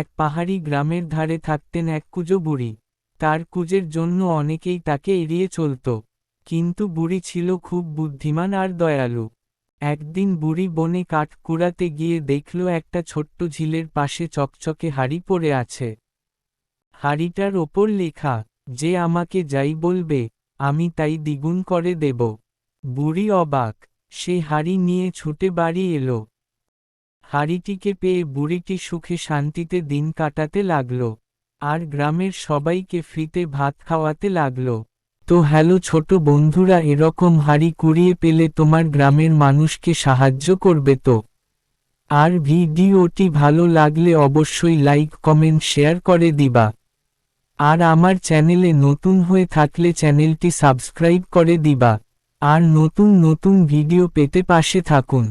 এক পাহাড়ি গ্রামের ধারে থাকতেন এক কুজো বুড়ি। তার কুজের জন্য অনেকেই তাকে এড়িয়ে চলত। কিন্তু বুড়ি ছিল খুব বুদ্ধিমান আর দয়ালু। একদিন বুড়ি বনে কাঠ কুড়াতে গিয়ে দেখল একটা ছোট্ট ঝিলের পাশে চকচকে হাড়ি পড়ে আছে। হাড়িটার ওপর লেখা, যে আমাকে যাই বলবে, আমি তাই দ্বিগুণ করে দেব। বুড়ি অবাক, সে হাড়ি নিয়ে ছুটে বাড়ি এলো। হাড়িটিকে পেয়ে বুড়িটি সুখে শান্তিতে দিন কাটাতে লাগল, আর গ্রামের সবাইকে ফ্রিতে ভাত খাওয়াতে লাগল। তো হ্যালো ছোট বন্ধুরা, এরকম হাড়ি কুড়িয়ে পেলে তোমার গ্রামের মানুষকে সাহায্য করবে তো? আর ভিডিওটি ভালো লাগলে অবশ্যই লাইক, কমেন্ট, শেয়ার করে দিবা। আর আমার চ্যানেলে নতুন হয়ে থাকলে চ্যানেলটি সাবস্ক্রাইব করে দিবা। আর নতুন নতুন ভিডিও পেতে পাশে থাকুন।